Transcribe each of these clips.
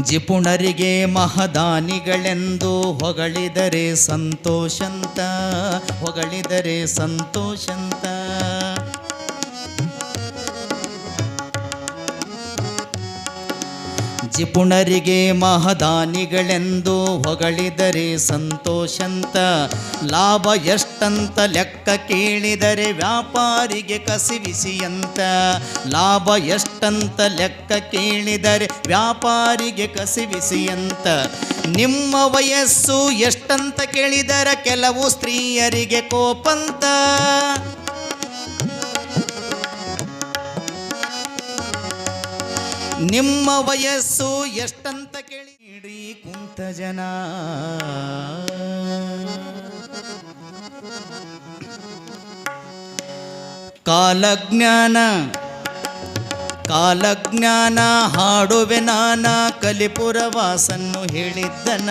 ಜಿಪುಣರಿಗೆ ಮಹದಾನಿಗಳೆಂದು ಹೊಗಳಿದರೆ ಸಂತೋಷಂತ ಹೊಗಳಿದರೆ ಸಂತೋಷಂತ. ಜಿಪುಣರಿಗೆ ಮಹದಾನಿಗಳೆಂದು ಹೊಗಳಿದರೆ ಸಂತೋಷಂತ ಲಾಭ ಎಷ್ಟಂತ ಲೆಕ್ಕ ಕೇಳಿದರೆ ವ್ಯಾಪಾರಿಗೆ ಕಸಿವಿಸಿಯಂತ. ಲಾಭ ಎಷ್ಟಂತ ಲೆಕ್ಕ ಕೇಳಿದರೆ ವ್ಯಾಪಾರಿಗೆ ಕಸಿವಿಸಿಯಂತ. ನಿಮ್ಮ ವಯಸ್ಸು ಎಷ್ಟಂತ ಕೇಳಿದರ ಕೆಲವು ಸ್ತ್ರೀಯರಿಗೆ ಕೋಪಂತ. ನಿಮ್ಮ ವಯಸ್ಸು ಎಷ್ಟಂತ ಕೇಳಿ ಕುಂತ ಜನ. ಕಾಲಜ್ಞಾನ ಕಾಲಜ್ಞಾನ ಹಾಡುವೆ ನಾನ ಕಲಿಪುರವಾಸನ್ನು ಹೇಳಿದ್ದನ.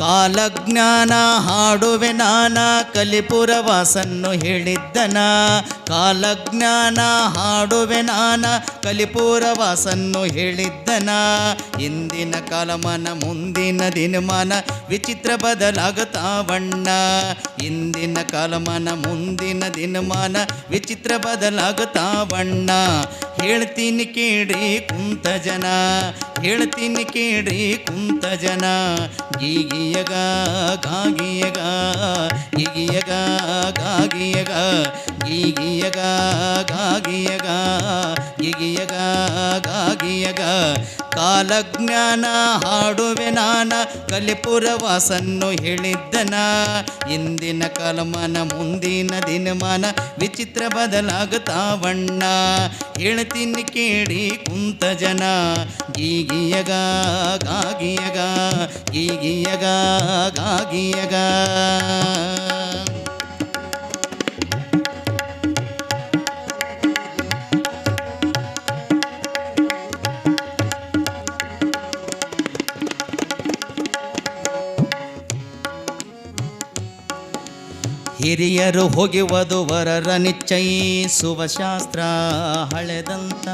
ಕಾಲಜ್ಞಾನ ಹಾಡುವೆ ನಾನ ಕಲಿಪುರವಾಸನ್ನು ಹೇಳಿದ್ದನ. ಕಾಲಜ್ಞಾನ ಹಾಡುವೆ ನಾನ ಕಲಿಪುರವಾಸನ್ನು ಹೇಳಿದ್ದನ. ಇಂದಿನ ಕಾಲಮಾನ, ಮುಂದಿನ ದಿನಮಾನ ವಿಚಿತ್ರ ಬದಲಾಗುತ್ತಾವಣ್ಣ ಇಂದಿನ ಕಾಲಮಾನ, ಮುಂದಿನ ದಿನಮಾನ ವಿಚಿತ್ರ ಬದಲಾಗುತ್ತಾವಣ್ಣ ಹೇಳ್ತೀನಿ ಕೇಳಿ ಕುಂತ ಜನ, ಹೇಳ್ತೀನಿ ಕೇಳಿ ಕುಂತ ಜನ. ಗೀಗಿಯಗ ಗಾಗಿಯಗ ಗಿಗಿಯಗ ಗಾಗಿಯಗ ಗೀಗಿಯಗ ಗಾಗಿಯಗ ಗಿಗಿಯಗ. ಕಾಲಜ್ಞಾನ ಹಾಡುವೆ ನಾನ, ಕಲಿಪುರ ವಾಸನ್ನು ಹೇಳಿದ್ದನ. ಇಂದಿನ ಕಾಲಮಾನ, ಮುಂದಿನ ದಿನಮಾನ ವಿಚಿತ್ರ ಬದಲಾಗುತ್ತಾವಣ್ಣ ಹೇಳ್ತೀನಿ ಕೇಳಿ ಕುಂತ ಜನ ಗೀಗಿಯಗ ಗಾಗಿಯಗ ಗೀಗಿಯಗ ಗಾಗಿಯಗ ಹಿರಿಯರು ಹೋಗಿ ವಧುವರರ ನಿಶ್ಚಯಿಸುವ ಶಾಸ್ತ್ರ ಹಳೆದಂತ.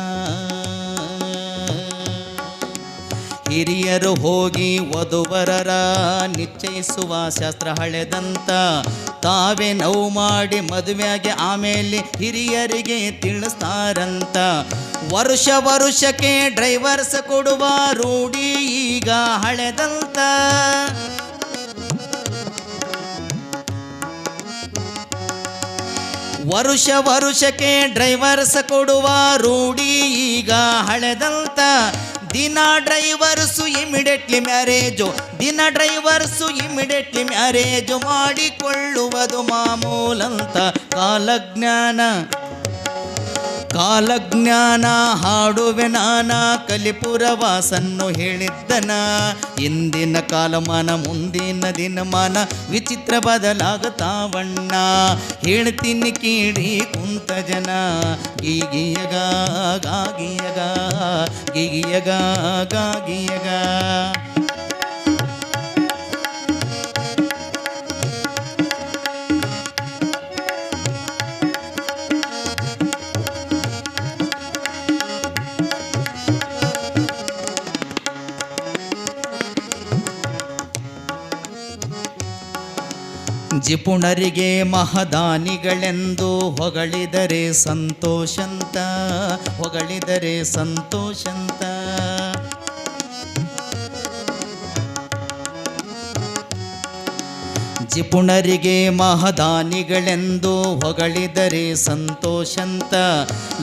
ಹಿರಿಯರು ಹೋಗಿ ವಧುವರರ ನಿಶ್ಚಯಿಸುವ ಶಾಸ್ತ್ರ ಹಳೆದಂತ. ತಾವೇ ನೋವು ಮಾಡಿ ಮದುವೆಯಾಗಿ ಆಮೇಲೆ ಹಿರಿಯರಿಗೆ ತಿಳಿಸ್ತಾರಂತ. ವರುಷ ವರುಷಕ್ಕೆ ಡ್ರೈವರ್ಸ್ ಕೊಡುವ ರೂಢಿ ಈಗ ಹಳೆದಂತ. ವರುಷ ವರುಷಕ್ಕೆ ಡ್ರೈವರ್ಸ್ ಕೊಡುವ ರೂಢಿ ಈಗ ಹಳೆದಂತ. ದಿನ ಡ್ರೈವರ್ಸು ಇಮಿಡಿಯೇಟ್ಲಿ ಮ್ಯಾರೇಜು ದಿನ ಡ್ರೈವರ್ಸು ಇಮಿಡಿಯೇಟ್ಲಿ ಮ್ಯಾರೇಜು ಮಾಡಿಕೊಳ್ಳುವುದು ಮಾಮೂಲಂತ ಕಾಲಜ್ಞಾನ. ಕಾಲಜ್ಞಾನ ಹಾಡುವೆ ನಾನ, ಕಲಿಪುರ ವಾಸನ್ನು ಹೇಳಿದ್ದನ. ಇಂದಿನ ಕಾಲಮಾನ, ಮುಂದಿನ ದಿನಮಾನ ವಿಚಿತ್ರ ಬದಲಾಗತಾವಣ್ಣ. ಹೇಳ್ತೀನಿ ಕೀಡಿ ಕುಂತ ಜನ, ಗೀಗಿಯಗ, ಗಾಗಿಯಗ ಗೀಗಿಯಗ, ಗಾಗಿಯಗ. ಜಿಪುಣರಿಗೆ ಮಹದಾನಿಗಳೆಂದು ಹೊಗಳಿದರೆ ಸಂತೋಷಂತ ಹೊಗಳಿದರೆ ಸಂತೋಷಂತ. ಜಿಪುಣರಿಗೆ ಮಹದಾನಿಗಳೆಂದು ಹೊಗಳಿದರೆ ಸಂತೋಷಂತ.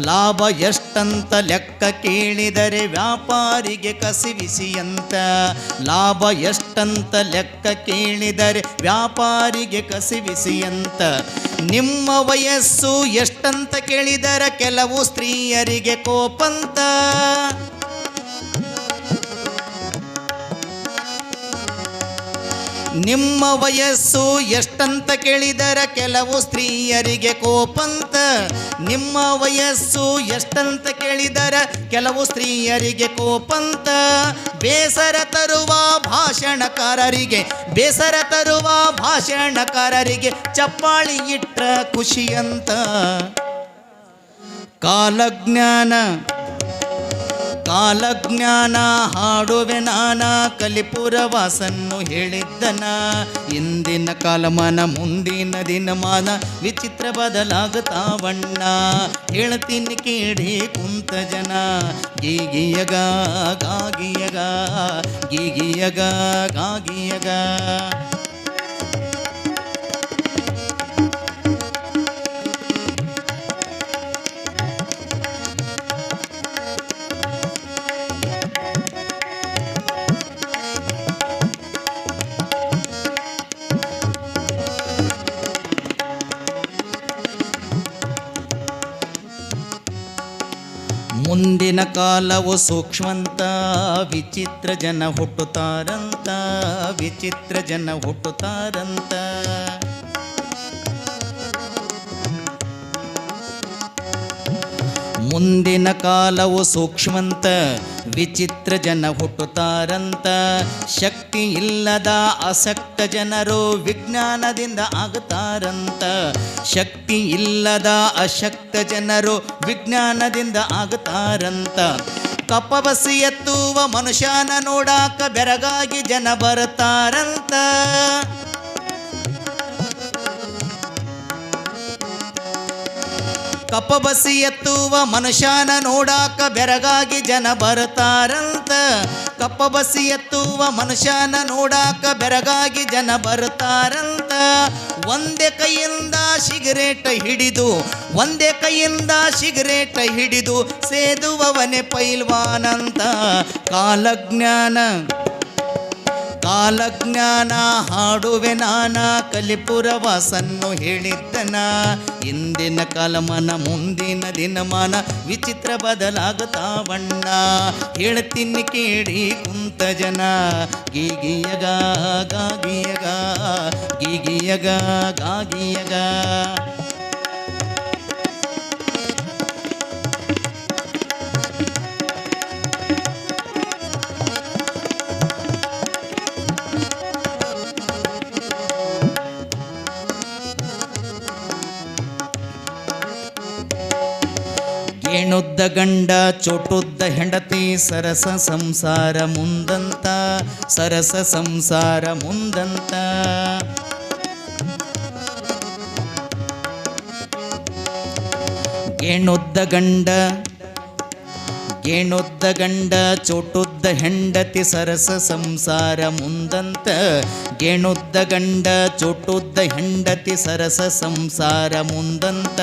ಲಾಭ ಎಷ್ಟಂತ ಲೆಕ್ಕ ಕೇಳಿದರೆ ವ್ಯಾಪಾರಿಗೆ ಕಸಿವಿಸಿಯಂತ. ಲಾಭ ಎಷ್ಟಂತ ಲೆಕ್ಕ ಕೇಳಿದರೆ ವ್ಯಾಪಾರಿಗೆ ಕಸಿವಿಸಿಯಂತ. ನಿಮ್ಮ ವಯಸ್ಸು ಎಷ್ಟಂತ ಕೇಳಿದರೆ ಕೆಲವು ಸ್ತ್ರೀಯರಿಗೆ ಕೋಪಂತ. ನಿಮ್ಮ ವಯಸ್ಸು ಎಷ್ಟಂತ ಕೇಳಿದರ ಕೆಲವು ಸ್ತ್ರೀಯರಿಗೆ ಕೋಪಂತ. ನಿಮ್ಮ ವಯಸ್ಸು ಎಷ್ಟಂತ ಕೇಳಿದರ ಕೆಲವು ಸ್ತ್ರೀಯರಿಗೆ ಕೋಪಂತ. ಬೇಸರ ತರುವ ಭಾಷಣಕಾರರಿಗೆ, ಬೇಸರ ತರುವ ಭಾಷಣಕಾರರಿಗೆ ಚಪ್ಪಾಳಿ ಇಟ್ಟ ಖುಷಿಯಂತ. ಕಾಲಜ್ಞಾನ ಕಾಲಜ್ಞಾನ ಹಾಡುವೆ ನಾನ ಕಲಿಪುರ ವಾಸನ್ನು ಹೇಳಿದ್ದನ. ಇಂದಿನ ಕಾಲಮಾನ, ಮುಂದಿನ ದಿನಮಾನ ವಿಚಿತ್ರ ಬದಲಾಗತಾವಣ್ಣ. ಹೇಳ್ತೀನಿ ಕೇಳಿ ಕುಂತ ಜನ ಗೀಗಿಯಗ, ಗಾಗಿಯಗ ಗೀಗಿಯಗ, ಗಾಗಿಯಗ. ಕಾಲವು ಸೂಕ್ಷ್ಮಂತ ವಿಚಿತ್ರ ಜನ ಹುಟ್ಟುತ್ತಾರಂತ ವಿಚಿತ್ರ ಜನ ಹುಟ್ಟುತ್ತಾರಂತ. ಮುಂದಿನ ಕಾಲವು ಸೂಕ್ಷ್ಮಂತ, ವಿಚಿತ್ರ ಜನ ಹುಟ್ಟುತ್ತಾರಂತ. ಶಕ್ತಿ ಇಲ್ಲದ ಅಸಕ್ತ ಜನರು ವಿಜ್ಞಾನದಿಂದ ಆಗುತ್ತಾರಂತ. ಶಕ್ತಿ ಇಲ್ಲದ ಅಶಕ್ತ ಜನರು ವಿಜ್ಞಾನದಿಂದ ಆಗುತ್ತಾರಂತ. ಕಪವಸಿ ಎತ್ತುವ ಮನುಷ್ಯನ ನೋಡಾಕ ಬೆರಗಾಗಿ ಜನ ಬರ್ತಾರಂತ. ಕಪ್ಪಬಸಿ ಎತ್ತುವ ಮನುಷ್ಯನ ನೋಡಾಕ ಬೆರಗಾಗಿ ಜನ ಬರ್ತಾರಂತ. ಕಪ್ಪಬಸಿ ಎತ್ತುವ ಮನುಷ್ಯನ ನೋಡಾಕ ಬೆರಗಾಗಿ ಜನ ಬರುತ್ತಾರಂತ ಒಂದೇ ಕೈಯಿಂದ ಸಿಗರೇಟ್ ಹಿಡಿದು, ಒಂದೇ ಕೈಯಿಂದ ಸಿಗರೇಟ್ ಹಿಡಿದು ಸೇದುವವನೇ ಪೈಲ್ವಾನಂತ. ಕಾಲಜ್ಞಾನ ಕಾಲಜ್ಞಾನ ಹಾಡುವೆ ನಾನ, ಕಲಿಪುರ ವಾಸನ್ನು ಹೇಳಿದ್ದನ. ಇಂದಿನ ಕಾಲಮಾನ, ಮುಂದಿನ ದಿನಮಾನ ವಿಚಿತ್ರ ಬದಲಾಗುತ್ತಾವಣ್ಣ ಹೇಳ್ತೀನಿ ಕೇಳಿ ಕುಂತ ಜನ ಗೀಗಿಯಗ, ಗಾಗಿಯಗ ಗೀಗಿಯಗ, ಗಾಗಿಯಗ. ಗೇಣುದ್ದ ಗಂಡ ಚೋಟುದ್ದ ಹೆಂಡತಿ ಸರಸ ಸಂಸಾರ ಮುಂದಂತ ಸರಸ ಸಂಸಾರ ಮುಂದಂತ. ಹೆಣ್ಣುದ್ದ ಗಂಡ ಗೇಣುದ್ದ ಗಂಡ, ಚೋಟುದ್ದ ಹೆಂಡತಿ, ಸರಸ ಸಂಸಾರ ಮುಂದಂತ ಗೇಣುದ್ದ ಗಂಡ, ಚೋಟುದ್ದ ಹೆಂಡತಿ, ಸರಸ ಸಂಸಾರ ಮುಂದಂತ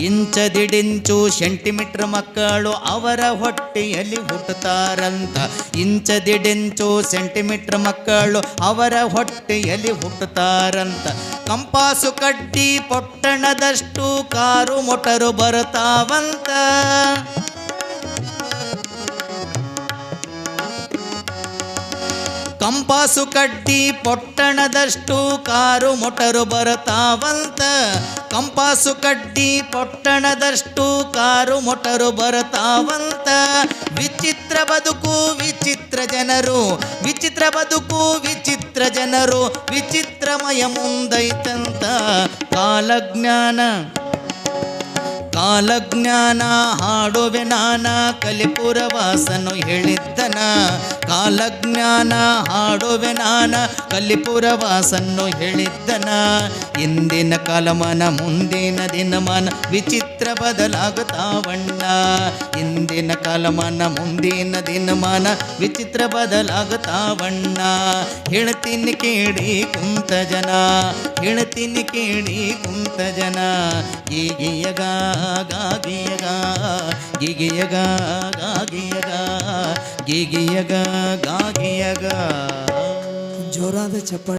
ಇಂಚದಿಡಿಂಚು ಸೆಂಟಿಮೀಟ್ರ್ ಮಕ್ಕಳು ಅವರ ಹೊಟ್ಟೆಯಲ್ಲಿ ಹುಟ್ಟುತ್ತಾರಂತ. ಇಂಚದಿಡಿಂಚು ಸೆಂಟಿಮೀಟ್ರ್ ಮಕ್ಕಳು ಅವರ ಹೊಟ್ಟೆಯಲ್ಲಿ ಹುಟ್ಟುತ್ತಾರಂತ. ಕಂಪಾಸು ಕಡ್ಡಿ ಪೊಟ್ಟಣದಷ್ಟು ಕಾರು, ಮೊಟರು ಬರುತ್ತಾವಂತ. ಕಂಪಾಸು ಕಟ್ಟಿ ಪೊಟ್ಟಣದಷ್ಟು ಕಾರು ಮೊಟರು ಬರತಾವಂತ. ಕಂಪಾಸು ಕಟ್ಟಿ ಪೊಟ್ಟಣದಷ್ಟು ಕಾರು ಮೊಟರು ಬರತಾವಂತ. ವಿಚಿತ್ರ ಬದುಕು, ವಿಚಿತ್ರ ಜನರು. ವಿಚಿತ್ರ ಬದುಕು, ವಿಚಿತ್ರ ಜನರು. ವಿಚಿತ್ರಮಯ ಮುಂದೈತಂತ ಕಾಲಜ್ಞಾನ. ಕಾಲಜ್ಞಾನ ಹಾಡುವೆ ನಾನ ಕಲಿಪುರವಾಸನು ಹೇಳಿದ್ದನ. ಕಾಲಜ್ಞಾನ ಹಾಡುವೆ ನಾನ, ಕಲಿಪುರ ವಾಸನ್ನು ಹೇಳಿದ್ದನ. ಇಂದಿನ ಕಾಲಮಾನ, ಮುಂದಿನ ದಿನಮಾನ ವಿಚಿತ್ರ ಬದಲಾಗುತ್ತಾವಣ್ಣ. ಇಂದಿನ ಕಾಲಮಾನ, ಮುಂದಿನ ದಿನಮಾನ ವಿಚಿತ್ರ ಬದಲಾಗುತ್ತಾವಣ್ಣ. ಹೇಳ್ತೀನಿ ಕೇಳಿ ಕುಂತ ಜನ ಹೇಳ್ತೀನಿ ಕೇಳಿ ಕುಂತ ಜನ ಗೀಗಿಯಗ ಗಾಗಿಯಗ ಗಿಗಿಯಗ ಗಾಗಿಯಗ ಗಿಗಿಯಗ ಗಾಗಿಯಗ. ಜೋರಾದ ಚಪ್ಪಾಳೆ